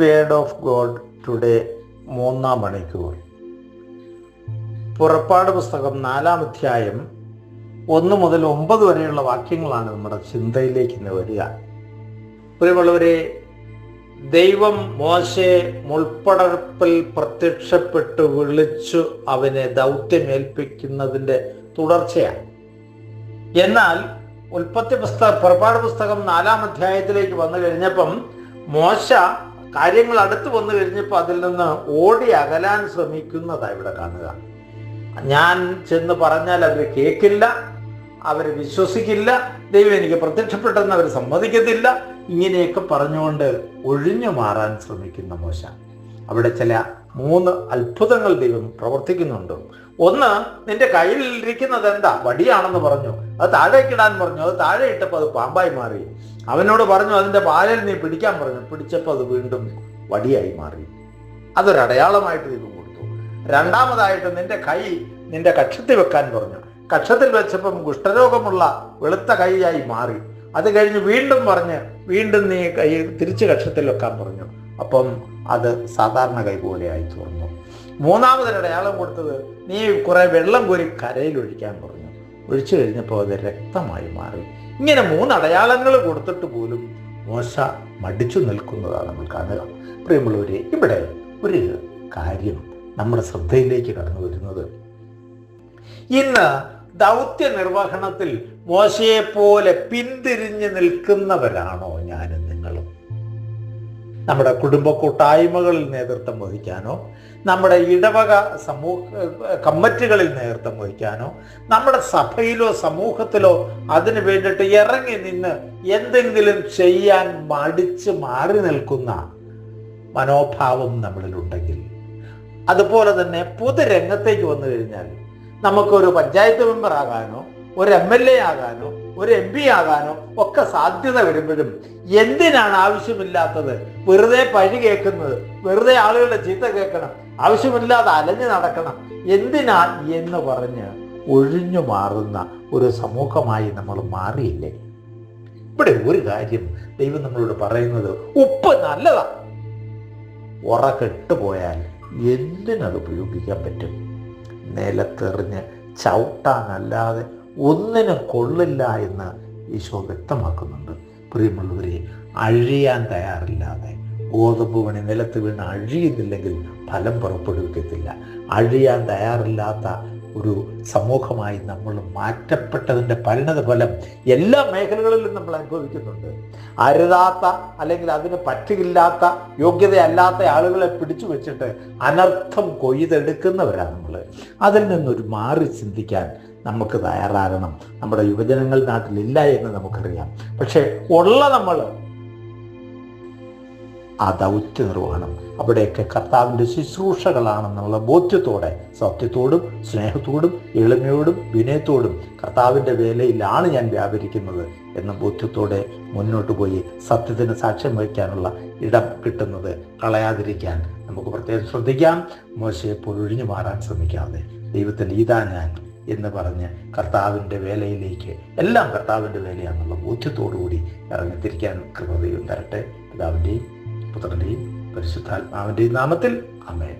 Word of God today മൂന്നാം മണിക്കൂർ. പുറപ്പാട് പുസ്തകം നാലാം അധ്യായം ഒന്ന് മുതൽ ഒമ്പത് വരെയുള്ള വാക്യങ്ങളാണ് നമ്മുടെ ചിന്തയിലേക്ക് ഇന്ന് വരിക. പ്രിയമുള്ളവരെ ദൈവം മോശയെ മുൾപ്പടർപ്പിൽ പ്രത്യക്ഷപ്പെട്ട് വിളിച്ചു അവനെ ദൗത്യമേൽപ്പിക്കുന്നതിന്റെ തുടർച്ചയാണ്. എന്നാൽ ഉൽപ്പത്തി പുസ്തക പുറപ്പാട് പുസ്തകം നാലാം അധ്യായത്തിലേക്ക് വന്നു കഴിഞ്ഞപ്പം മോശ കാര്യങ്ങൾ അടുത്ത് വന്നു കഴിഞ്ഞപ്പോൾ അതിൽ നിന്ന് ഓടി അകലാൻ ശ്രമിക്കുന്നതാണ് ഇവിടെ കാണുക. ഞാൻ ചെന്ന് പറഞ്ഞാൽ അവർ കേൾക്കില്ല അവർ വിശ്വസിക്കില്ല ദൈവം എനിക്ക് പ്രത്യക്ഷപ്പെട്ടെന്ന് അവർ സമ്മതിക്കത്തില്ല. ഇങ്ങനെയൊക്കെ പറഞ്ഞുകൊണ്ട് ഒഴിഞ്ഞു മാറാൻ ശ്രമിക്കുന്ന മോശ. അവിടെ ചില മൂന്ന് അത്ഭുതങ്ങൾ ദൈവം പ്രവർത്തിക്കുന്നുണ്ട്. ഒന്ന് നിന്റെ കയ്യിൽ ഇരിക്കുന്നത് എന്താ? വടിയാണെന്ന് പറഞ്ഞു. അത് താഴേക്കിടാൻ പറഞ്ഞു. അത് താഴെ ഇട്ടപ്പോൾ അത് പാമ്പായി മാറി. അവനോട് പറഞ്ഞു അതിന്റെ പാലിൽ നീ പിടിക്കാൻ പറഞ്ഞു. പിടിച്ചപ്പോൾ അത് വീണ്ടും വടിയായി മാറി. അതൊരടയാളമായിട്ട് ദൈവം കൊടുത്തു. രണ്ടാമതായിട്ട് നിന്റെ കൈ നിന്റെ കക്ഷത്തിൽ വെക്കാൻ പറഞ്ഞു. കക്ഷത്തിൽ വെച്ചപ്പം കുഷ്ഠരോഗമുള്ള വെളുത്ത കൈയായി മാറി. അത് കഴിഞ്ഞ് വീണ്ടും പറഞ്ഞ് വീണ്ടും നീ കൈ തിരിച്ച് കക്ഷത്തിൽ വെക്കാൻ പറഞ്ഞു. അപ്പം അത് സാധാരണ കൈ പോലെയായി തുറന്നു തീർന്നു. മൂന്നാമതൊരു കൊടുത്തത് നീ കുറെ വെള്ളം കോരി കരയിൽ ഒഴിക്കാൻ പറഞ്ഞു. ഒഴിച്ചു കഴിഞ്ഞപ്പോൾ അത് രക്തമായി മാറി. ഇങ്ങനെ മൂന്ന് അടയാളങ്ങൾ കൊടുത്തിട്ട് പോലും മോശ മടിച്ചു നിൽക്കുന്നതാണ് നമ്മൾ കാണുക. പ്രിയമുള്ളവരെ ഇവിടെ ഒരു കാര്യം നമ്മുടെ ശ്രദ്ധയിലേക്ക് കടന്നു വരുന്നത്. ഇന്ന് ദൗത്യ നിർവഹണത്തിൽ മോശയെപ്പോലെ പോലെ പിന്തിരിഞ്ഞു നിൽക്കുന്നവരാണോ ഞാനും നിങ്ങളും നമ്മുടെ കുടുംബ കൂട്ടായ്മകളിൽ നേതൃത്വം വഹിക്കാനോ നമ്മുടെ ഇടവക സമൂഹ കമ്മിറ്റികളിൽ നേതൃത്വം വഹിക്കാനോ നമ്മുടെ സഭയിലോ സമൂഹത്തിലോ അതിനു വേണ്ടിയിട്ട് ഇറങ്ങി നിന്ന് എന്തെങ്കിലും ചെയ്യാൻ മടിച്ച് മാറി നിൽക്കുന്ന മനോഭാവം നമ്മളിലുണ്ടെങ്കിൽ അതുപോലെ തന്നെ പൊതുരംഗത്തേക്ക് വന്നു കഴിഞ്ഞാൽ നമുക്കൊരു പഞ്ചായത്ത് മെമ്പർ ആകാനോ ഒരു എം എൽ എ ആകാനോ ഒരു എം പി ആകാനോ ഒക്കെ സാധ്യത വരുമ്പോഴും എന്തിനാണ് ആവശ്യമില്ലാത്തത്? വെറുതെ പഴി കേൾക്കുന്നത് വെറുതെ ആളുകളുടെ ചീത്ത കേൾക്കണം ആവശ്യമില്ലാതെ അലഞ്ഞു നടക്കണം. എന്തിനാ എന്ന് പറഞ്ഞ് ഒഴിഞ്ഞു മാറുന്ന ഒരു സമൂഹമായി നമ്മൾ മാറിയില്ലേ? ഇവിടെ ഒരു കാര്യം ദൈവം നമ്മളോട് പറയുന്നത് ഉപ്പ് നല്ലതാ. ഉറ കെട്ടുപോയാൽ എന്തിനത് ഉപയോഗിക്കാൻ പറ്റും? നിലത്തെറിഞ്ഞ് ചവിട്ടാനല്ലാതെ ഒന്നിനും കൊള്ളില്ല എന്ന് ഈശോ വ്യക്തമാക്കുന്നുണ്ട്. പ്രിയമുള്ളവരെ അഴിയാൻ തയ്യാറില്ലാതെ ഗോതമ്പ് പണി നിലത്ത് വീണ് അഴിയുന്നില്ലെങ്കിൽ ഫലം പുറപ്പെടുവിക്കത്തില്ല. അഴിയാൻ തയ്യാറില്ലാത്ത ഒരു സമൂഹമായി നമ്മൾ മാറ്റപ്പെട്ടതിന്റെ പരിണത ഫലം എല്ലാ മേഖലകളിലും നമ്മൾ അനുഭവിക്കുന്നുണ്ട്. അരുതാത്ത അല്ലെങ്കിൽ അതിന് പറ്റില്ലാത്ത യോഗ്യതയല്ലാത്ത ആളുകളെ പിടിച്ചു വെച്ചിട്ട് അനർത്ഥം കൊയ്തെടുക്കുന്നവരാണ് നമ്മൾ. അതിൽ നിന്നൊരു മാറി ചിന്തിക്കാൻ നമുക്ക് തയ്യാറാകണം. നമ്മുടെ യുവജനങ്ങൾ നാട്ടിലില്ല എന്ന് നമുക്കറിയാം. പക്ഷേ ഉള്ള നമ്മൾ ആ ദൗത്യ നിർവഹണം. അവിടെയൊക്കെ കർത്താവിന്റെ ശുശ്രൂഷകളാണെന്നുള്ള ബോധ്യത്തോടെ സത്യത്തോടും സ്നേഹത്തോടും എളിമയോടും വിനയത്തോടും കർത്താവിന്റെ വേലയിലാണ് ഞാൻ വ്യാപരിക്കുന്നത് എന്ന ബോധ്യത്തോടെ മുന്നോട്ട് പോയി സത്യത്തിന് സാക്ഷ്യം വഹിക്കാനുള്ള ഇടം കിട്ടുന്നത് കളയാതിരിക്കാൻ നമുക്ക് പ്രത്യേകം ശ്രദ്ധിക്കാം. മോശയെ പൊഴിഞ്ഞു മാറാൻ ശ്രമിക്കാതെ ദൈവത്തിന്റെ ഇതാ ഞാൻ എന്ന് പറഞ്ഞ് കർത്താവിന്റെ വേലയിലേക്ക് എല്ലാം കർത്താവിന്റെ വേലയാണെന്നുള്ള ബോധ്യത്തോടു കൂടി ഇറങ്ങിത്തിരിക്കാൻ കൃപതയും തരട്ടെ. പിതാവിന്റെയും പുത്രന്റെയും പരിശുദ്ധാത്മാവിന്റെയും നാമത്തിൽ. അമേ